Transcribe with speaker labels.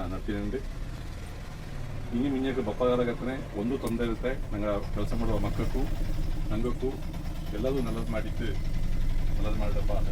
Speaker 1: ಈ ಪೂಜೆನ ನಡ್ತೀನಿ ಇನ್ನು ಮಿಂಜಕ್ಕೆ ಒಂದು ತೊಂದರೆ ಇರುತ್ತೆ. ನಂಗೆ ಕೆಲಸ ಮಾಡುವ ಮಕ್ಕಕ್ಕೂ, ನಂಗಕ್ಕೂ ಎಲ್ಲದೂ ನಲ್ಲದು ಮಾಡಿದ್ದು. ನಲ್ಲದು ಮಾಡಪ್ಪ ಅಂತ